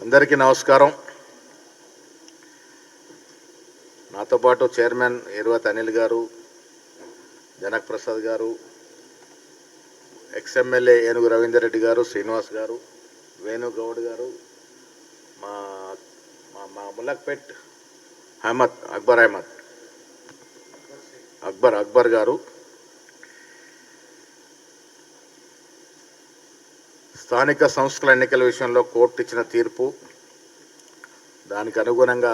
అందరికీ నమస్కారం. నాతో పాటు చైర్మన్ ఇరువత్ అనిల్ గారు జనక్ ప్రసాద్ గారు ఎక్స్ఎమ్మెల్యే ఏనుగు రవీందర్ రెడ్డి గారు శ్రీనివాస్ గారు వేణుగౌడ్ గారు మా మా మా ములక్పేట్ అహ్మద్ అక్బర్ అహ్మద్ అక్బర్ అక్బర్ గారు స్థానిక సంస్థల ఎన్నికల విషయంలో కోర్టు ఇచ్చిన తీర్పు దానికి అనుగుణంగా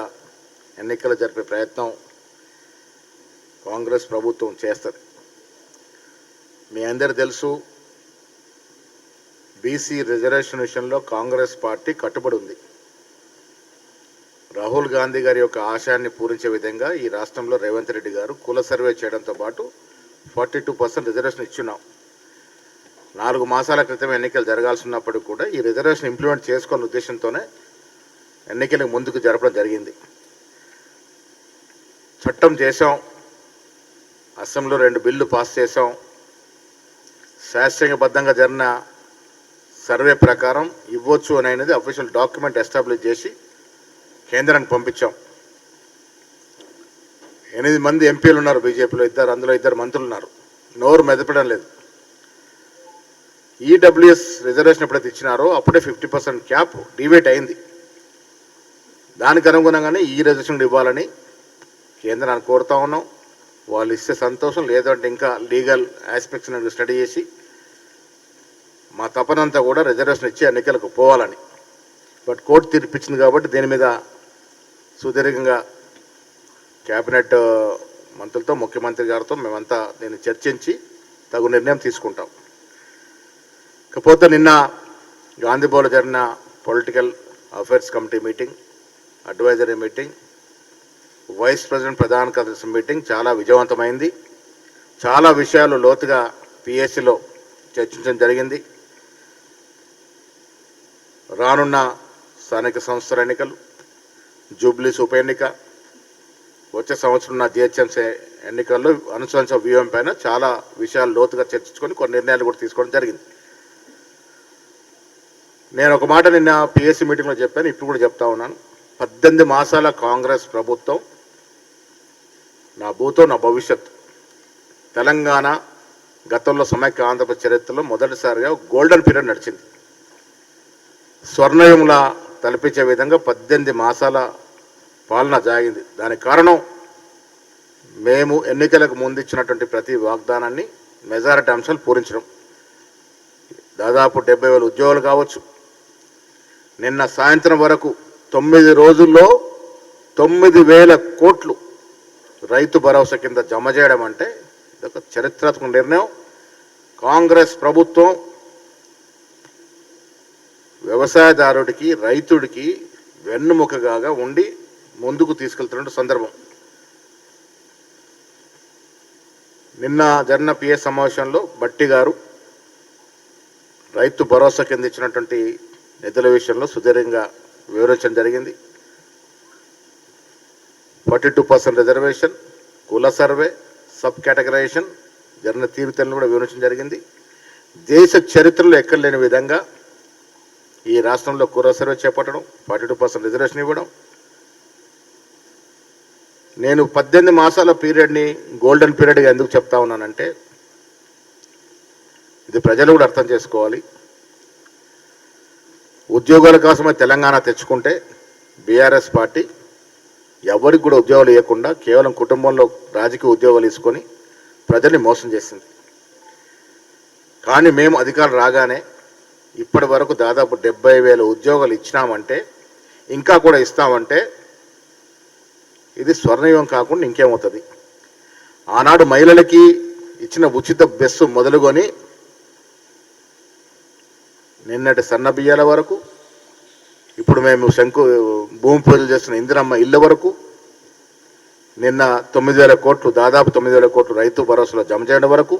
ఎన్నికలు జరిపే ప్రయత్నం కాంగ్రెస్ ప్రభుత్వం చేస్తుంది. మీ అందరు తెలుసు బీసీ రిజర్వేషన్ విషయంలో కాంగ్రెస్ పార్టీ కట్టుబడి ఉంది. రాహుల్ గాంధీ గారి యొక్క ఆశయాన్ని పూరించే విధంగా ఈ రాష్ట్రంలో రేవంత్ రెడ్డి గారు కుల సర్వే చేయడంతో పాటు ఫార్టీ టూ పర్సెంట్ రిజర్వేషన్ ఇచ్చున్నాం. నాలుగు మాసాల క్రితం ఎన్నికలు జరగాల్సి కూడా ఈ రిజర్వేషన్ ఇంప్లిమెంట్ చేసుకోవాలనే ఉద్దేశంతోనే ఎన్నికలకు ముందుకు జరపడం జరిగింది. చట్టం చేసాం అసెంబ్లీలో రెండు బిల్లు పాస్ చేసాం శాస్త్రీయబద్ధంగా జరిగిన సర్వే ప్రకారం ఇవ్వచ్చు అని అనేది అఫీషియల్ డాక్యుమెంట్ ఎస్టాబ్లిష్ చేసి కేంద్రానికి పంపించాం. ఎనిమిది మంది ఎంపీలు ఉన్నారు బీజేపీలో. ఇద్దరు అందులో ఇద్దరు మంత్రులు ఉన్నారు. నోరు మెదపడం లేదు. ఈడబ్ల్యూఎస్ రిజర్వేషన్ ఎప్పుడైతే ఇచ్చినారో అప్పుడే ఫిఫ్టీ పర్సెంట్ క్యాప్ డివేట్ అయింది. దానికి అనుగుణంగానే ఈ రిజర్వేషన్ ఇవ్వాలని కేంద్రాన్ని కోరుతా ఉన్నాం. వాళ్ళు ఇస్తే సంతోషం లేదంటే ఇంకా లీగల్ ఆస్పెక్ట్స్ స్టడీ చేసి మా తపనంతా కూడా రిజర్వేషన్ ఇచ్చి ఎన్నికలకు పోవాలని. బట్ కోర్టు తీర్పిచ్చింది కాబట్టి దీని మీద సుదీర్ఘంగా క్యాబినెట్ uh, మంత్రులతో ముఖ్యమంత్రి గారితో మేమంతా దీన్ని చర్చించి తగు నిర్ణయం తీసుకుంటాం. ఇకపోతే నిన్న గాంధీభవన్లో జరిగిన political affairs committee meeting advisory meeting vice president ప్రధాన కార్యదర్శి మీటింగ్ చాలా విజయవంతమైంది. చాలా విషయాలు లోతుగా పిఎస్సిలో చర్చించడం జరిగింది. రానున్న స్థానిక సంస్థల ఎన్నికలు జూబ్లీస్ ఉప ఎన్నిక వచ్చే సంవత్సరం ఉన్న జిహెచ్ఎంసీ ఎన్నికల్లో అనుసరించిన వ్యూహం పైన చాలా విషయాలు లోతుగా చర్చించుకొని కొన్ని నిర్ణయాలు కూడా తీసుకోవడం జరిగింది. నేను ఒక మాట నిన్న పిఎస్సి మీటింగ్లో చెప్పాను ఇప్పుడు కూడా చెప్తా ఉన్నాను. పద్దెనిమిది మాసాల కాంగ్రెస్ ప్రభుత్వం నా భూతో నా భవిష్యత్ తెలంగాణ గతంలో సమైక్య ఆంధ్రప్రదేశ్ చరిత్రలో మొదటిసారిగా గోల్డెన్ పీరియడ్ నడిచింది. స్వర్ణయుములా తలపించే విధంగా పద్దెనిమిది మాసాల పాలన జాగింది దానికి కారణం మేము ఎన్నికలకు ముందు ఇచ్చినటువంటి ప్రతి వాగ్దానాన్ని మెజారిటీ అంశాలు పూరించడం. దాదాపు డెబ్బై వేల ఉద్యోగాలు కావచ్చు. నిన్న సాయంత్రం వరకు తొమ్మిది రోజుల్లో తొమ్మిది వేల కోట్లు రైతు భరోసా కింద జమ చేయడం అంటే ఇదొక చరిత్రాత్మక నిర్ణయం. కాంగ్రెస్ ప్రభుత్వం వ్యవసాయదారుడికి రైతుడికి వెన్నుముకగా ఉండి ముందుకు తీసుకెళ్తున్న సందర్భం. నిన్న జరిగిన పిఎస్ సమావేశంలో బట్టి గారు రైతు భరోసా కింద ఇచ్చినటువంటి నిధుల విషయంలో సుదీర్ఘంగా వివరించడం జరిగింది. ఫార్టీ టూ పర్సెంట్ రిజర్వేషన్ కుల సర్వే సబ్ కేటగరైజేషన్ జరిగిన తీరుతలను కూడా వివరించడం జరిగింది. దేశ చరిత్రలో ఎక్కడ లేని విధంగా ఈ రాష్ట్రంలో కుల సర్వే చేపట్టడం ఫార్టీ టూ పర్సెంట్ రిజర్వేషన్ ఇవ్వడం. నేను పద్దెనిమిది మాసాల పీరియడ్ని గోల్డెన్ పీరియడ్గా ఎందుకు చెప్తా ఉన్నానంటే ఇది ప్రజలు కూడా అర్థం చేసుకోవాలి. ఉద్యోగాల కోసమే తెలంగాణ తెచ్చుకుంటే బీఆర్ఎస్ పార్టీ ఎవరికి కూడా ఉద్యోగాలు ఇవ్వకుండా కేవలం కుటుంబంలో రాజకీయ ఉద్యోగాలు తీసుకొని ప్రజల్ని మోసం చేసింది. కానీ మేము అధికారం రాగానే ఇప్పటి వరకు దాదాపు డెబ్బై వేల ఉద్యోగాలు ఇచ్చినామంటే ఇంకా కూడా ఇస్తామంటే ఇది స్వర్ణయుగం కాకుండా ఇంకేమవుతుంది. ఆనాడు మహిళలకి ఇచ్చిన ఉచిత బెస్సు మొదలుకొని నిన్నటి సన్న బియ్యాల వరకు ఇప్పుడు మేము శంకు భూమి పూజలు చేస్తున్న ఇందిరమ్మ ఇళ్ళ వరకు నిన్న తొమ్మిది వేల కోట్లు దాదాపు తొమ్మిది వేల కోట్లు రైతు భరోసాలో జమ చేయడం వరకు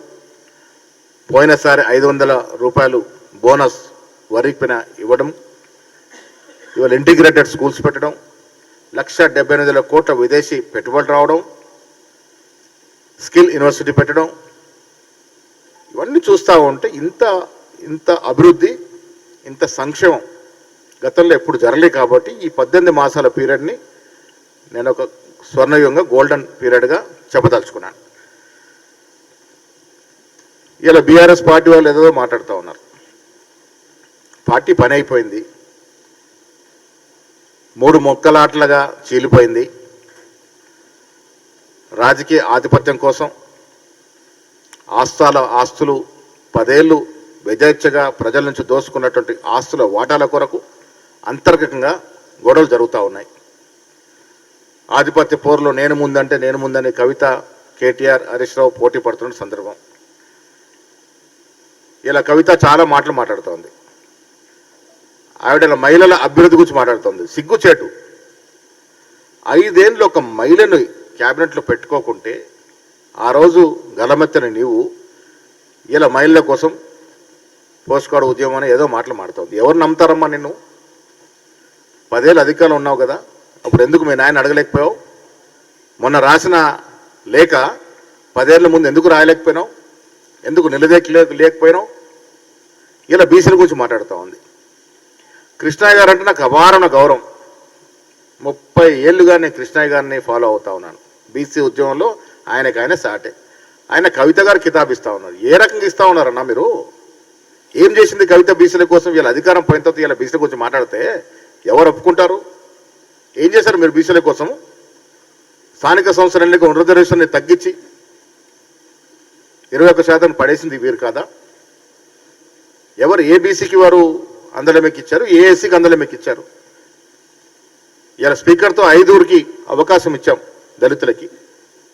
పోయినసారి ఐదు వందల రూపాయలు బోనస్ వరికి పైన ఇవ్వడం ఇవాళ ఇంటిగ్రేటెడ్ స్కూల్స్ పెట్టడం లక్ష డెబ్బై ఎనిమిది వేల కోట్ల విదేశీ పెట్టుబడులు రావడం స్కిల్ యూనివర్సిటీ పెట్టడం ఇవన్నీ చూస్తూ ఉంటే ఇంత ఇంత అభివృద్ధి ఇంత సంక్షేమం గతంలో ఎప్పుడు జరగలే కాబట్టి ఈ పద్దెనిమిది మాసాల పీరియడ్ని నేను ఒక స్వర్ణయుగంగా గోల్డెన్ పీరియడ్గా చెప్పదలుచుకున్నాను. ఇలా బీఆర్ఎస్ పార్టీ వాళ్ళు ఏదో మాట్లాడుతూ ఉన్నారు. పార్టీ పని అయిపోయింది. మూడు మొక్కలాట్లుగా చీలిపోయింది. రాజకీయ ఆధిపత్యం కోసం ఆస్థాల ఆస్తులు పదేళ్ళు విజేచ్ఛగా ప్రజల నుంచి దోసుకున్నటువంటి ఆస్తుల వాటాల కొరకు అంతర్గతంగా గొడవలు జరుగుతూ ఉన్నాయి. ఆధిపత్య పోరులో నేను ముందంటే నేను ముందని కవిత కేటీఆర్ హరీష్ రావు పోటీ పడుతున్న సందర్భం. ఇలా కవిత చాలా మాటలు మాట్లాడుతోంది. ఆవిడ మహిళల అభివృద్ధి గురించి మాట్లాడుతోంది. సిగ్గుచేటు ఐదేళ్ళు ఒక మహిళను క్యాబినెట్లో పెట్టుకోకుంటే ఆ రోజు గలమెత్తని నీవు ఇలా మహిళల కోసం పోస్ట్కార్డ్ ఉద్యమం అని ఏదో మాటలు మాడుతుంది ఎవరు నమ్ముతారమ్మా నిన్ను? పదేళ్ళు అధికారంలో ఉన్నావు కదా అప్పుడు ఎందుకు మీ నాయన అడగలేకపోయావు? మొన్న రాసిన లేఖ పదేళ్ళ ముందు ఎందుకు రాయలేకపోయినావు? ఎందుకు నిలదీయలే లేకపోయినావు ఇలా బీసీల గురించి మాట్లాడుతూ ఉంది. కృష్ణయ్య గారు అంటే నాకు అపారణ గౌరవం. ముప్పై ఏళ్ళుగా నేను కృష్ణయ్య గారిని ఫాలో అవుతా ఉన్నాను. బీసీ ఉద్యమంలో ఆయనకు ఆయన సాటే. ఆయన కవిత గారు కితాబ్ ఇస్తా ఉన్నారు. ఏ రకంగా ఇస్తా ఉన్నారన్నా మీరు? ఏం చేసింది కవిత బీసీల కోసం? వీళ్ళ అధికారం పోయిన తర్వాత వీళ్ళ బీసీల గురించి మాట్లాడితే ఎవరు ఒప్పుకుంటారు? ఏం చేశారు మీరు బీసీల కోసం స్థానిక సంస్థల ఎన్నిక రిజర్వేషన్ని తగ్గించి ఇరవై ఒక్క శాతం పడేసింది వీరు కాదా? ఎవరు ఏ బీసీకి వారు అందలమెక్కి ఇచ్చారు? ఏ ఎస్సీకి అందలమెక్కి ఇచ్చారు? ఇలా స్పీకర్తో ఐదుగురికి అవకాశం ఇచ్చాం దళితులకి.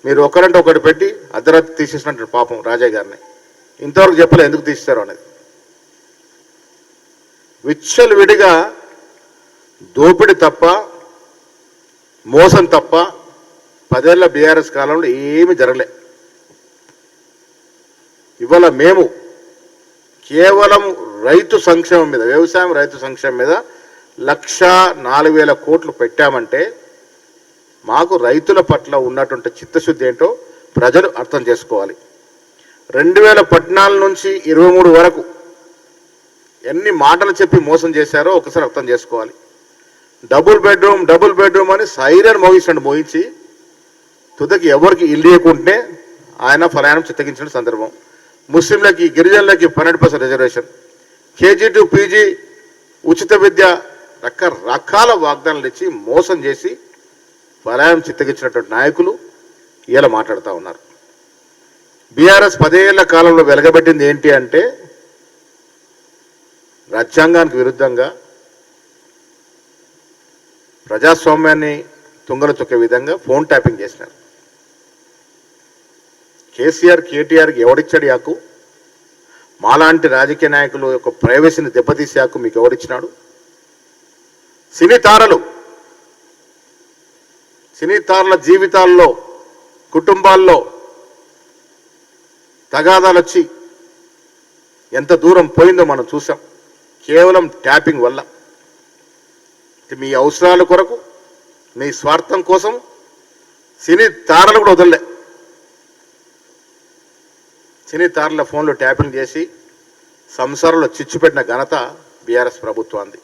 మీరు ఒకరంటే ఒకటి పెట్టి అర్ధరాత్రి తీసేసినట్టు పాపం రాజయ్య గారిని. ఇంతవరకు చెప్పలే ఎందుకు తీసేశారు అనేది. విచ్చలు విడిగా దోపిడి తప్ప మోసం తప్ప పదేళ్ళ బీఆర్ఎస్ కాలంలో ఏమీ జరగలే. ఇవాళ మేము కేవలం రైతు సంక్షేమం మీద వ్యవసాయం రైతు సంక్షేమం మీద లక్ష నాలుగు వేల కోట్లు పెట్టామంటే మాకు రైతుల పట్ల ఉన్నటువంటి చిత్తశుద్ధి ఏంటో ప్రజలు అర్థం చేసుకోవాలి. రెండు వేల పద్నాలుగు నుంచి ఇరవై మూడు వరకు ఎన్ని మాటలు చెప్పి మోసం చేశారో ఒకసారి అర్థం చేసుకోవాలి. డబుల్ బెడ్రూమ్ డబుల్ బెడ్రూమ్ అని సైరన్ మోగించండి మోయించి తుదకి ఎవరికి ఇల్లు ఇవ్వకుంటే ఆయన ఫలానం చిత్తగించిన సందర్భం. ముస్లింలకి గిరిజనులకి పన్నెండు percent reservation. KG to PG ఉచిత విద్య రకరకాల వాగ్దానాలు ఇచ్చి మోసం చేసి ఫలాయం చిత్తగించినటువంటి నాయకులు ఇలా మాట్లాడుతూ ఉన్నారు. బీఆర్ఎస్ పదేళ్ళ కాలంలో వెలగబెట్టింది ఏంటి అంటే రాజ్యాంగానికి విరుద్ధంగా ప్రజాస్వామ్యాన్ని తుంగలు తొక్కే విధంగా ఫోన్ ట్యాపింగ్ చేసినారు. కేసీఆర్ కేటీఆర్కి ఎవడిచ్చాడు యాకు? మాలాంటి రాజకీయ నాయకులు యొక్క ప్రైవసీని దెబ్బతీసే హక్కు మీకు ఎవరిచ్చినాడు సినీ తారలు సినీ తారల జీవితాల్లో కుటుంబాల్లో తగాదాలు వచ్చి ఎంత దూరం పోయిందో మనం చూసాం. కేవలం ట్యాపింగ్ వల్ల. మీ అవసరాల కొరకు మీ స్వార్థం కోసం సినీ తారలు కూడా వదలలే. సినీ తారల ఫోన్లు ట్యాపింగ్ చేసి సంసారంలో చిచ్చుపెట్టిన ఘనత బీఆర్ఎస్ ప్రభుత్వాన్ని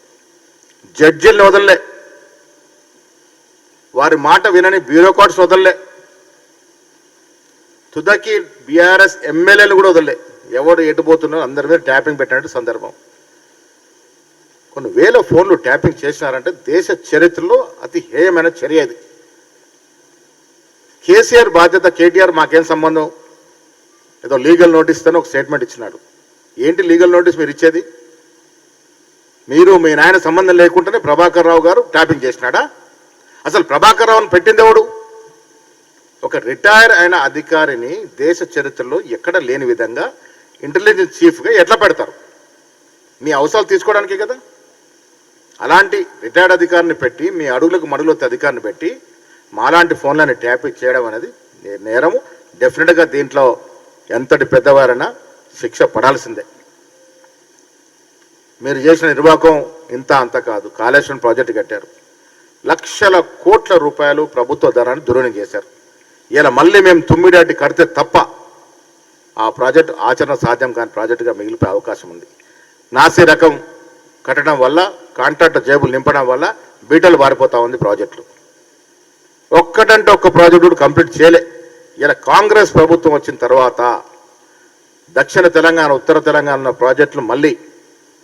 జడ్జిల్ని వదలలే. వారి మాట వినని బ్యూరోక్రాట్స్ వదలలే. తుదకి బీఆర్ఎస్ ఎమ్మెల్యేలు కూడా వదలలే. ఎవడు ఎటుపోతున్నారో అందరి మీద ట్యాపింగ్ పెట్టినట్టు సందర్భం. కొన్ని వేల ఫోన్లు ట్యాపింగ్ చేసినారంటే దేశ చరిత్రలో అతి హేయమైన చర్య ఇది. కేసీఆర్ బాధ్యత కేటీఆర్ మాకేం సంబంధం? ఏదో లీగల్ నోటీస్ అని ఒక స్టేట్మెంట్ ఇచ్చినాడు. ఏంటి లీగల్ నోటీస్ మీరు ఇచ్చేది? మీరు మీ నాయన సంబంధం లేకుండానే ప్రభాకర్ రావు గారు ట్యాపింగ్ చేసినాడా? అసలు ప్రభాకర్ రావును పెట్టింది ఎవడు? ఒక రిటైర్ అయిన అధికారిని దేశ చరిత్రలో ఎక్కడ లేని విధంగా ఇంటెలిజెన్స్ చీఫ్గా ఎట్లా పెడతారు? మీ అవసరాలు తీసుకోవడానికే కదా? అలాంటి రిటైర్డ్ అధికారిని పెట్టి మీ అడుగులకు మడుగులొత్తే అధికారిని పెట్టి మాలాంటి ఫోన్లని ట్యాప్ చేయడం అనేది నేరము. డెఫినెట్గా దీంట్లో ఎంతటి పెద్దవారైనా శిక్ష పడాల్సిందే. మీరు చేసిన నిర్వాహకం ఇంత అంత కాదు. కాళేశ్వరం ప్రాజెక్టు కట్టారు. లక్షల కోట్ల రూపాయలు ప్రభుత్వ ధనాన్ని దుర్వినియోగం చేశారు. ఇలా మళ్ళీ మేము తుమ్మిడాటి కడితే తప్ప ఆ ప్రాజెక్టు ఆచరణ సాధ్యం కాని ప్రాజెక్టుగా మిగిలిపోయే అవకాశం ఉంది. నాసి రకం కట్టడం వల్ల కాంట్రాక్టర్ జేబులు నింపడం వల్ల బీటలు పారిపోతూ ఉంది ప్రాజెక్టులు. ఒక్కటంటే ఒక్క ప్రాజెక్టు కూడా కంప్లీట్ చేయలే. ఇలా కాంగ్రెస్ ప్రభుత్వం వచ్చిన తర్వాత దక్షిణ తెలంగాణ ఉత్తర తెలంగాణ ప్రాజెక్టులు మళ్ళీ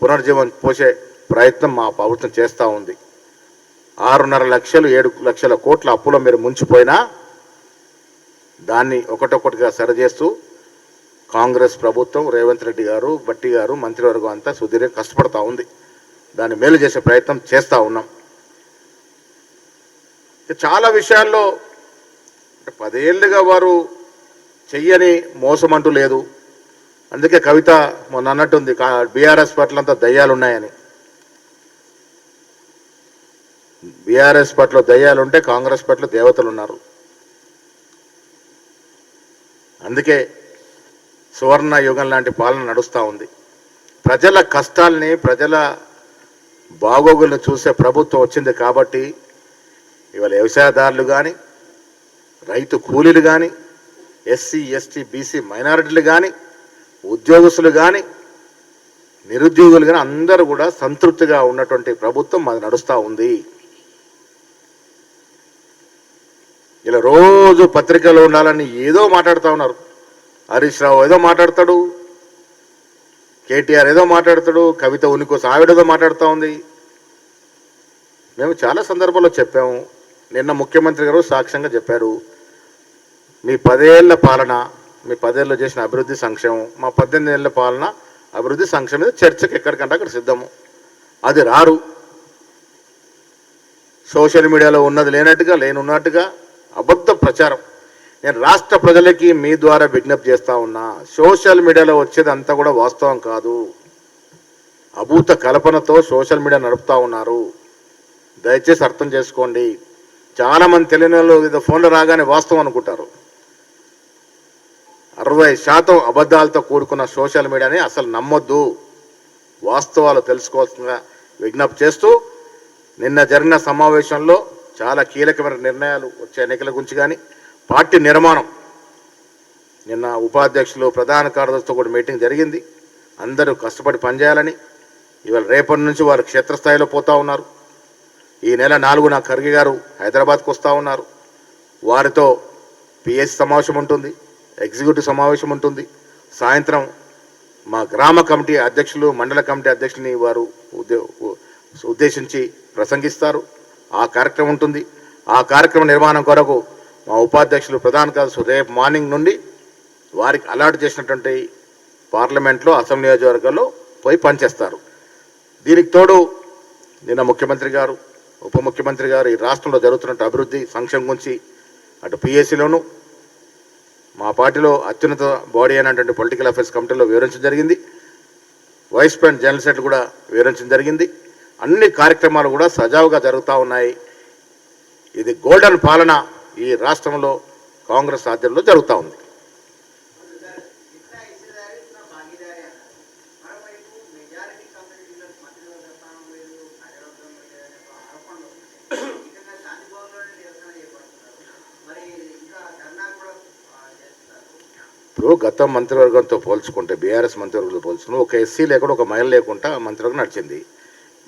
పునర్జీవం పోసే ప్రయత్నం మా ప్రభుత్వం చేస్తూ ఉంది. ఆరున్నర లక్షలు ఏడు లక్షల కోట్ల అప్పులో మీరు ముంచిపోయినా దాన్ని ఒకటొకటిగా సరిచేస్తూ కాంగ్రెస్ ప్రభుత్వం రేవంత్ రెడ్డి గారు బట్టి గారు మంత్రివర్గం అంతా సుదీర్ఘ కష్టపడతా ఉంది. దాన్ని మేలు చేసే ప్రయత్నం చేస్తూ ఉన్నాం. చాలా విషయాల్లో అంటే పదేళ్ళుగా వారు చెయ్యని మోసం అంటూ లేదు. అందుకే కవిత మొన్న అన్నట్టుంది బీఆర్ఎస్ పట్ల అంతా దయ్యాలు ఉన్నాయని బీఆర్ఎస్ పట్ల దయ్యాలు ఉంటే కాంగ్రెస్ పట్ల దేవతలు ఉన్నారు అందుకే సువర్ణ యుగం లాంటి పాలన నడుస్తూ ఉంది. ప్రజల కష్టాల్ని ప్రజల బాగోగులను చూసే ప్రభుత్వం వచ్చింది కాబట్టి ఇవాళ వ్యవసాయదారులు కానీ రైతు కూలీలు కానీ ఎస్సీ ఎస్టీ బీసీ మైనారిటీలు కానీ ఉద్యోగస్తులు కానీ నిరుద్యోగులు కానీ అందరూ కూడా సంతృప్తిగా ఉన్నటువంటి ప్రభుత్వం మాది నడుస్తూ ఉంది. ఇలా రోజు పత్రికలో ఉండాలని ఏదో మాట్లాడుతూ ఉన్నారు. హరీష్ రావు ఏదో మాట్లాడతాడు. కేటీఆర్ ఏదో మాట్లాడతాడు కవిత ఉనికోసం ఆవిడేదో మాట్లాడుతూ ఉంది. మేము చాలా సందర్భాల్లో చెప్పాము. నిన్న ముఖ్యమంత్రి గారు సాక్ష్యంగా చెప్పారు. మీ పదేళ్ళ పాలన మీ పదేళ్ళు చేసిన అభివృద్ధి సంక్షేమం మా పద్దెనిమిది ఏళ్ళ పాలన అభివృద్ధి సంక్షేమం మీద చర్చకు ఎక్కడికంటే అక్కడ సిద్ధము. అది రారు. సోషల్ మీడియాలో ఉన్నది లేనట్టుగా లేనున్నట్టుగా అబద్ధ ప్రచారం. నేను రాష్ట్ర ప్రజలకి మీ ద్వారా విజ్ఞప్తి చేస్తా ఉన్నా సోషల్ మీడియాలో వచ్చేది అంతా కూడా వాస్తవం కాదు. అభూత కల్పనతో సోషల్ మీడియా నడుపుతా ఉన్నారు. దయచేసి అర్థం చేసుకోండి. చాలామంది తెలియని వాళ్ళు ఇది ఫోన్లో రాగానే వాస్తవం అనుకుంటారు. అరవై శాతం అబద్ధాలతో కూడుకున్న సోషల్ మీడియాని అసలు నమ్మొద్దు. వాస్తవాలు తెలుసుకోవాల్సిందిగా విజ్ఞప్తి చేస్తూ నిన్న జరిగిన సమావేశంలో చాలా కీలకమైన నిర్ణయాలు వచ్చే ఎన్నికల గురించి కానీ పార్టీ నిర్మాణం. నిన్న ఉపాధ్యక్షులు ప్రధాన కార్యదర్శితో కూడా మీటింగ్ జరిగింది. అందరూ కష్టపడి పనిచేయాలని ఇవాళ రేపటి నుంచి వారు క్షేత్రస్థాయిలో పోతా ఉన్నారు. ఈ నెల నాలుగున ఖర్గే గారు హైదరాబాద్కు వస్తూ ఉన్నారు. వారితో పిఎస్ సమావేశం ఉంటుంది ఎగ్జిక్యూటివ్ సమావేశం ఉంటుంది. సాయంత్రం మా గ్రామ కమిటీ అధ్యక్షులు మండల కమిటీ అధ్యక్షుని వారు ఉద్దేశించి ప్రసంగిస్తారు. ఆ కార్యక్రమం ఉంటుంది. ఆ కార్యక్రమ నిర్మాణం కొరకు మా ఉపాధ్యక్షులు ప్రధాన కార్యదర్శి రేపు మార్నింగ్ నుండి వారికి అలాట్ చేసినటువంటి పార్లమెంట్లో అసెంబ్లీ నియోజకవర్గాల్లో పోయి పనిచేస్తారు. దీనికి తోడు నిన్న ముఖ్యమంత్రి గారు ఉప ముఖ్యమంత్రి గారు ఈ రాష్ట్రంలో జరుగుతున్న అభివృద్ధి సంక్షేమం గురించి అటు పిఎస్సిలోను మా పార్టీలో అత్యున్నత బాడీ అయినటువంటి పొలిటికల్ అఫైర్స్ కమిటీలో వివరించడం జరిగింది. వైస్ ప్రెసిడెంట్ జనరల్ సెక్రటరీ కూడా వివరించడం జరిగింది. అన్ని కార్యక్రమాలు కూడా సజావుగా జరుగుతూ ఉన్నాయి. ఇది గోల్డెన్ పాలన ఈ రాష్ట్రంలో కాంగ్రెస్ ఆధ్వర్యంలో జరుగుతూ ఉంది. ఇప్పుడు గత మంత్రివర్గంతో పోల్చుకుంటే బీఆర్ఎస్ మంత్రివర్గంతో పోల్చుకుని ఒక ఎస్సీ లేకుండా ఒక మహిళ లేకుండా మంత్రివర్గం నడిచింది.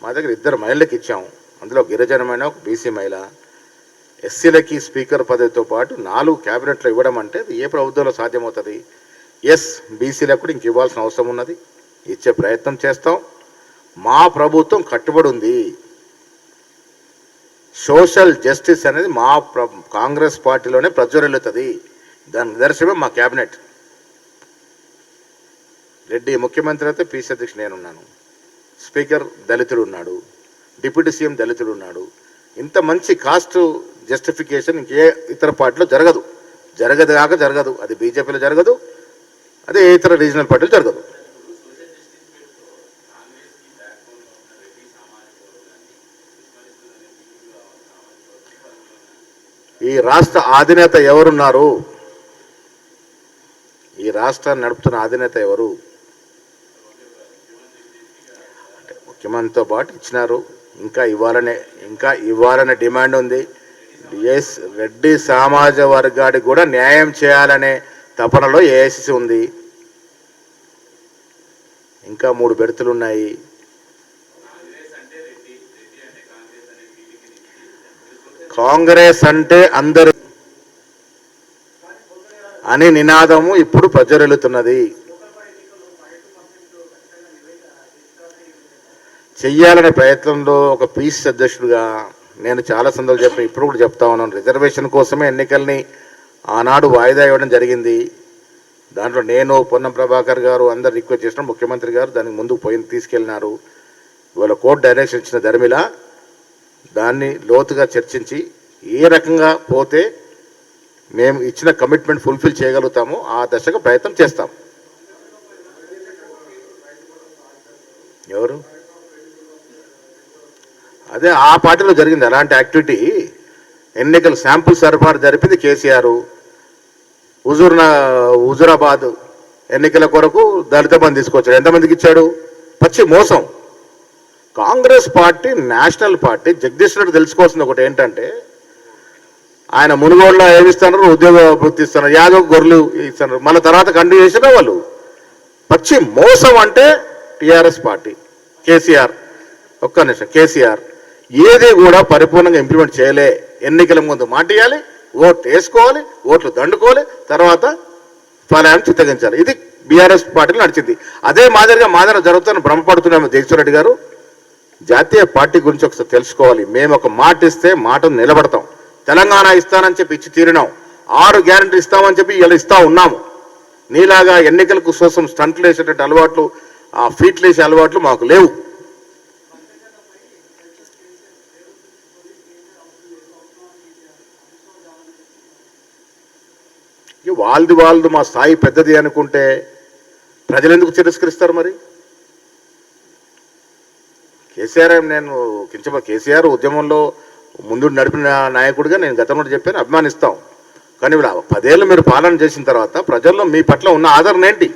మా దగ్గర ఇద్దరు మహిళలకు ఇచ్చాము. అందులో గిరిజనమైన ఒక బీసీ మహిళ ఎస్సీలకి స్పీకర్ పదవితో పాటు నాలుగు క్యాబినెట్లు ఇవ్వడం అంటే ఏ ప్రభుత్వంలో సాధ్యమవుతుంది? ఎస్ బీసీలకు కూడా ఇంక ఇవ్వాల్సిన అవసరం ఉన్నది. ఇచ్చే ప్రయత్నం చేస్తాం. మా ప్రభుత్వం కట్టుబడి ఉంది. సోషల్ జస్టిస్ అనేది మా ప్ర- కాంగ్రెస్ పార్టీలోనే ప్రజ్వరిల్లుతుంది. దాని నిదర్శనమే మా క్యాబినెట్. రెడ్డి ముఖ్యమంత్రి అయితే పీసీ అధ్యక్షుడు నేనున్నాను. స్పీకర్ దళితుడు ఉన్నాడు. డిప్యూటీ సీఎం దళితుడు ఉన్నాడు. ఇంత మంచి కాస్ట్ జస్టిఫికేషన్ ఇంకే ఇతర పార్టీలో జరగదు. జరగదు కాక జరగదు. అది బీజేపీలో జరగదు అదే ఇతర రీజనల్ పార్టీలు జరగదు. ఈ రాష్ట్ర అధినేత ఎవరున్నారు? ఈ రాష్ట్రాన్ని నడుపుతున్న అధినేత ఎవరు? అంటే ముఖ్యమంత్రితో పాటు ఇచ్చినారు. ఇంకా ఇవ్వాలనే ఇంకా ఇవ్వాలనే డిమాండ్ ఉంది. ఎస్ రెడ్డి సమాజ వర్గానికి కూడా న్యాయం చేయాలనే తపనలో ఏఎస్సి ఉంది. ఇంకా మూడు బెర్తులు ఉన్నాయి. కాంగ్రెస్ అంటే అందరు అనే నినాదము ఇప్పుడు ప్రజరెలుతున్నది చెయ్యాలనే ప్రయత్నంలో ఒక పీస్ అధ్యక్షుడుగా నేను చాలా సందర్భాలు చెప్పి ఇప్పుడు కూడా చెప్తా ఉన్నాను. రిజర్వేషన్ కోసమే ఎన్నికల్ని ఆనాడు వాయిదా ఇవ్వడం జరిగింది. దాంట్లో నేను పొన్నం ప్రభాకర్ గారు అందరు రిక్వెస్ట్ చేసిన. ముఖ్యమంత్రి గారు దానికి ముందుకు పోయి తీసుకెళ్ళినారు. ఇవాళ కోర్టు డైరెక్షన్ ఇచ్చిన ధర్మిల దాన్ని లోతుగా చర్చించి ఏ రకంగా పోతే మేము ఇచ్చిన కమిట్మెంట్ ఫుల్ఫిల్ చేయగలుగుతామో ఆ దశగా ప్రయత్నం చేస్తాం. ఎవరు? అదే ఆ పార్టీలో జరిగింది అలాంటి యాక్టివిటీ. ఎన్నికల శాంపుల్ సరఫరా జరిపింది కేసీఆర్. హుజూర్ హుజూరాబాద్ ఎన్నికల కొరకు దళిత బంధు తీసుకొచ్చాడు. ఎంతమందికి ఇచ్చాడు? పచ్చి మోసం. Congress party national party Jagadish Reddy తెలుసుకోవాల్సింది ఒకటి ఏంటంటే ఆయన మునుగోడులో ఏమి ఇస్తున్నారు? ఉద్యోగ వృత్తి ఇస్తున్నారు. యాదవ్ గొర్రెలు ఇస్తున్నారు. మళ్ళీ తర్వాత కంటిన్యూ చేసినా వాళ్ళు. పచ్చి మోసం అంటే టిఆర్ఎస్ పార్టీ. కేసీఆర్. ఒక్క నిమిషం. కేసీఆర్. ఏది కూడా పరిపూర్ణంగా ఇంప్లిమెంట్ చేయలే. ఎన్నికల ముందు మాట ఇవ్వాలి ఓట్లు వేసుకోవాలి ఓట్లు దండుకోవాలి తర్వాత ఫలాన్ని చిత్తగించాలి. ఇది బీఆర్ఎస్ పార్టీలో నడిచింది. అదే మాదిరిగా మాదిరి జరుగుతున్న భ్రమపడుతున్నాము జగదీశ్వర రెడ్డి గారు జాతీయ పార్టీ గురించి ఒకసారి తెలుసుకోవాలి. మేము ఒక మాట ఇస్తే మాటను నిలబడతాం. తెలంగాణ ఇస్తానని చెప్పి ఇచ్చి తీరినాం. ఆరు గ్యారంటీ ఇస్తామని చెప్పి ఇలా ఇస్తా ఉన్నాము. నీలాగా ఎన్నికలకు కోసం స్టంట్లు వేసేటట్టు అలవాట్లు ఆ ఫీట్లు వేసే అలవాట్లు మాకు లేవు. వాళ్ళది వాళ్ళది మా స్థాయి పెద్దది అనుకుంటే ప్రజలు ఎందుకు తిరస్కరిస్తారు మరి? కేసీఆర్ నేను కించమ కేసీఆర్ ఉద్యమంలో ముందు నడిపిన నాయకుడిగా నేను గతంలో చెప్పాను అభిమానిస్తాం. కానీ ఇప్పుడు పదేళ్ళు మీరు పాలన చేసిన తర్వాత ప్రజల్లో మీ పట్ల ఉన్న ఆదరణ ఏంటి?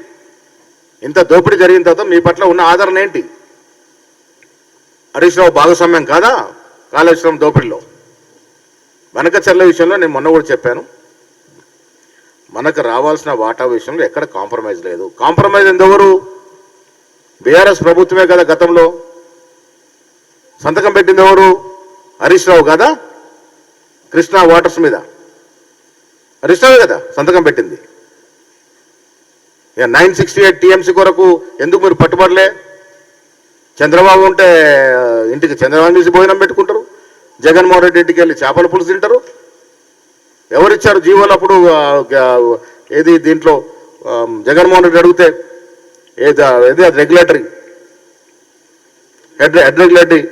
ఇంత దోపిడీ జరిగిన తర్వాత మీ పట్ల ఉన్న ఆదరణ ఏంటి? హరీష్ రావు భాగస్వామ్యం కాదా? కాళేశ్వరం దోపిడిలో? వెనక చెల్ల విషయంలో నేను మొన్న కూడా చెప్పాను. మనకు రావాల్సిన వాటా విషయంలో ఎక్కడ కాంప్రమైజ్ లేదు. కాంప్రమైజ్ ఎందెవరు? బీఆర్ఎస్ ప్రభుత్వమే కదా గతంలో. సంతకం పెట్టింది ఎవరు? హరీష్ రావు కదా? కృష్ణా వాటర్స్ మీద. హరీష్ రావు కదా సంతకం పెట్టింది. ఇక నైన్ సిక్స్టీ ఎయిట్ టీఎంసీ కొరకు ఎందుకు మీరు పట్టుబడలే? చంద్రబాబు ఉంటే ఇంటికి చంద్రబాబు నుంచి భోజనం పెట్టుకుంటారు. జగన్మోహన్ రెడ్డి ఇంటికి వెళ్ళి చేపల పులుసు తింటారు. ఎవరిచ్చారు జీవోలు అప్పుడు ఏది దీంట్లో? జగన్మోహన్ రెడ్డి అడిగితే ఏది ఏది అది regulatory head head regulatory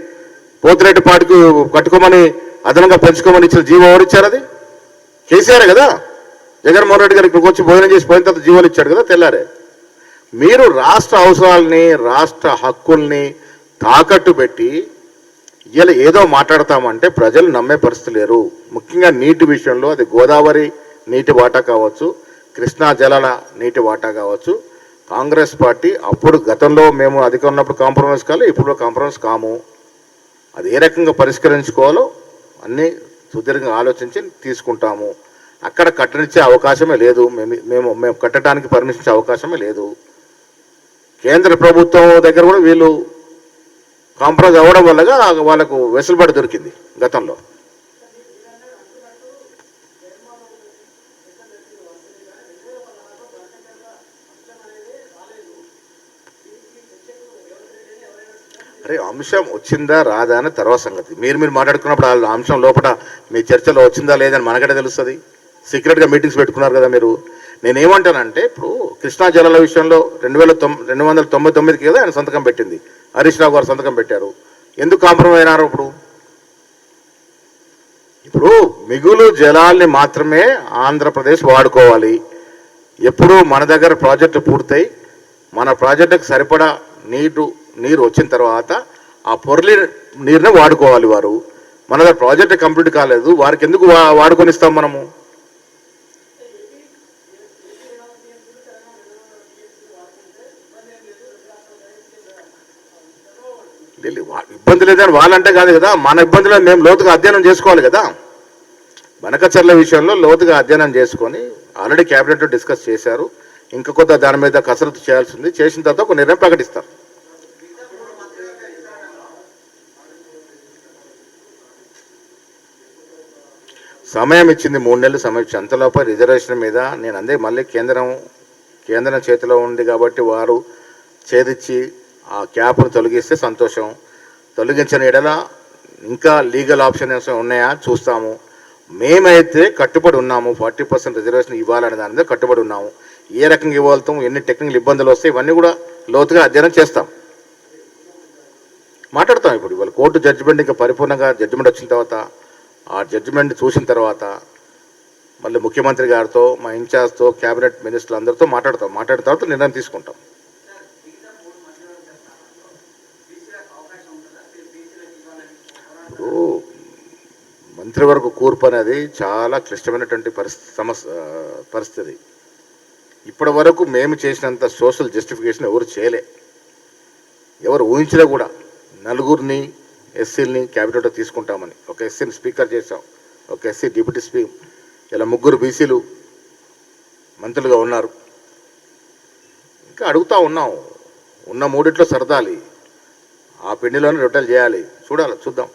Pothireddy పాటికి కట్టుకోమని అదనంగా పెంచుకోమని ఇచ్చిన జీవో ఎవరిచ్చారు అది? కేసీఆర్ కదా? జగన్మోహన్ రెడ్డి గారు ఇక్కడికి వచ్చి భోజనం చేసి పోయిన తర్వాత జీవోలు ఇచ్చాడు కదా తెల్లారే. మీరు రాష్ట్ర అవసరాలని రాష్ట్ర హక్కుల్ని తాకట్టు పెట్టి ఇలా ఏదో మాట్లాడతామంటే ప్రజలు నమ్మే పరిస్థితి లేరు. ముఖ్యంగా నీటి విషయంలో అది గోదావరి నీటి వాటా కావచ్చు కృష్ణా జలాల నీటి వాటా కావచ్చు. కాంగ్రెస్ పార్టీ అప్పుడు గతంలో మేము అధికం ఉన్నప్పుడు కాంప్రమైజ్ కాలే ఇప్పుడు కాంప్రమైజ్ కాము. అది ఏ రకంగా పరిష్కరించుకోవాలో అన్నీ సుదీర్ఘంగా ఆలోచించి తీసుకుంటాము. అక్కడ కట్టనిచ్చే అవకాశమే లేదు. మేము మేము మేము కట్టడానికి పర్మిషన్ ఇచ్చే అవకాశమే లేదు. కేంద్ర ప్రభుత్వం దగ్గర కూడా వీళ్ళు కాంప్రమైజ్ అవ్వడం వల్లగా వాళ్ళకు వెసులుబాటు దొరికింది గతంలో. అరే అంశం వచ్చిందా రాదా అని తర్వాత సంగతి. మీరు మీరు మాట్లాడుకున్నప్పుడు ఆ అంశం లోపల మీ చర్చలో వచ్చిందా లేదని మనకడే తెలుస్తుంది. సీక్రెట్గా మీటింగ్స్ పెట్టుకున్నారు కదా మీరు. నేనేమంటానంటే ఇప్పుడు కృష్ణా జలాల విషయంలో రెండు వేల తొమ్మిది రెండు వందల తొంభై తొమ్మిదికి కదా ఆయన సంతకం పెట్టింది. హరీష్ రావు గారు సంతకం పెట్టారు. ఎందుకు కాంప్రమైజ్ అయినారు ఇప్పుడు? ఇప్పుడు మిగులు జలాల్ని మాత్రమే ఆంధ్రప్రదేశ్ వాడుకోవాలి. ఎప్పుడు మన దగ్గర ప్రాజెక్టు పూర్తయి మన ప్రాజెక్టుకు సరిపడా నీరు నీరు వచ్చిన తర్వాత ఆ పొరలి నీరుని వాడుకోవాలి వారు. మన దగ్గర ప్రాజెక్ట్ కంప్లీట్ కాలేదు వారికి ఎందుకు వాడుకొని ఇస్తాం మనము? ఇబ్బంది లేదని వాళ్ళంటే కాదు కదా మన ఇబ్బందులను మేము లోతుగా అధ్యయనం చేసుకోవాలి కదా. బనకచర్ల విషయంలో లోతుగా అధ్యయనం చేసుకొని ఆల్రెడీ క్యాబినెట్ డిస్కస్ చేశారు. ఇంకా కొత్త దాని మీద కసరత్తు చేయాల్సి ఉంది చేసిన తర్వాత ఒక నిర్ణయం ప్రకటిస్తారు. సమయం ఇచ్చింది మూడు నెలలు సమయం ఇచ్చింది. అంతలోప రిజర్వేషన్ మీద నేను అందే మళ్ళీ కేంద్రం కేంద్రం చేతిలో ఉంది కాబట్టి వారు ఛేదించి ఆ క్యాప్ను తొలగిస్తే సంతోషం. తొలగించిన ఎడల ఇంకా లీగల్ ఆప్షన్స్ ఉన్నాయా? చూస్తాము. మేమైతే కట్టుబడి ఉన్నాము. ఫార్టీ పర్సెంట్ రిజర్వేషన్ ఇవ్వాలనే దాని మీద కట్టుబడి ఉన్నాము. ఏ రకంగా ఇవ్వాలతాం ఎన్ని టెక్నికల్ ఇబ్బందులు వస్తాయి? ఇవన్నీ కూడా లోతుగా అధ్యయనం చేస్తాం. మాట్లాడతాం ఇప్పుడు. ఇవాళ కోర్టు జడ్జిమెంట్ ఇంకా పరిపూర్ణంగా జడ్జిమెంట్ వచ్చిన తర్వాత ఆ జడ్జిమెంట్ చూసిన తర్వాత మళ్ళీ ముఖ్యమంత్రి గారితో మా ఇన్ఛార్జ్తో క్యాబినెట్ మినిస్టర్లు అందరితో మాట్లాడతాం. మాట్లాడిన తర్వాత నిర్ణయం తీసుకుంటాం సార్ మిగతా మూడు మంత్రివర్గ స్థానాల్లో బీసీలకు అవకాశం ఉంటుందా బీసీలకు ఇవ్వాలని ఇప్పుడు మంత్రివర్గ కూర్పు అనేది చాలా క్లిష్టమైనటువంటి పరిస్థితి సమస్య పరిస్థితి. ఇప్పటి వరకు మేము చేసినంత సోషల్ జస్టిఫికేషన్ ఎవరు చేయలే. ఎవరు ఊహించలే కూడా. నలుగురిని ఎస్సీలని క్యాబినెట్లో తీసుకుంటామని. ఒక ఎస్సీని స్పీకర్ చేశాం. ఒక ఎస్సీ డిప్యూటీ స్పీకర్ ఇలా ముగ్గురు బీసీలు మంత్రులుగా ఉన్నారు. ఇంకా అడుగుతా ఉన్నాం. ఉన్న మూడిట్లో సరదాలి. ఆ పిండిలోనే రొట్టెలు చేయాలి. చూడాలి చూద్దాం.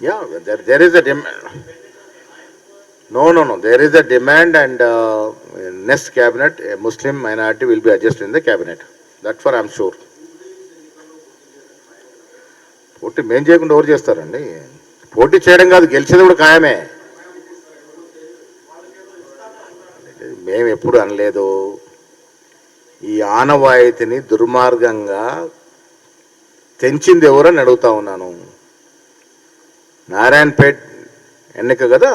Yeah, there, there is a demand. No, no, no, there is a demand and uh, in next cabinet, a Muslim minority will be adjusted in the cabinet. That for I'm sure. పోటీ మేం చేయకుండా ఎవరు చేస్తారండి పోటీ చేయడం కాదు గెలిచేది కూడా ఖాయమే మేము ఎప్పుడు అనలేదు ఈ ఆనవాయితీని దుర్మార్గంగా తెంచింది ఎవరని అడుగుతా ఉన్నాను నారాయణపేట్ ఎన్నిక కదా?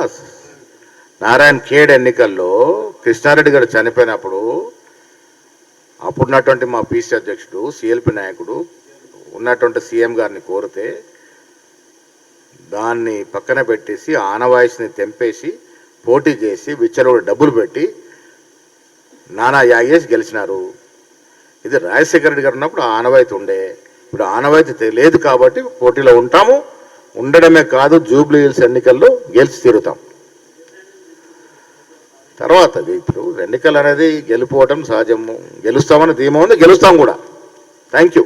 నారాయణ ఖేడ్ ఎన్నికల్లో కృష్ణారెడ్డి గారు చనిపోయినప్పుడు అప్పుడున్నటువంటి మా పీసీ అధ్యక్షుడు సిఎల్పి నాయకుడు ఉన్నటువంటి సీఎం గారిని కోరితే దాన్ని పక్కన పెట్టేసి ఆనవాయిస్ని తెంపేసి పోటీ చేసి విచ్చలవిడి డబ్బులు పెట్టి నానా యాగేసి గెలిచినారు. ఇది రాజశేఖర రెడ్డి గారు ఉన్నప్పుడు ఆనవాయితీ ఉండే. ఇప్పుడు ఆనవాయితీ లేదు కాబట్టి పోటీలో ఉంటాము. ఉండడమే కాదు జూబ్లీ హిల్స్ ఎన్నికల్లో గెలిచి తీరుతాం. తర్వాత ఇప్పుడు ఎన్నికలు అనేది గెలిపోవటం సహజము గెలుస్తామని ధీమా ఉంది గెలుస్తాం కూడా. Thank you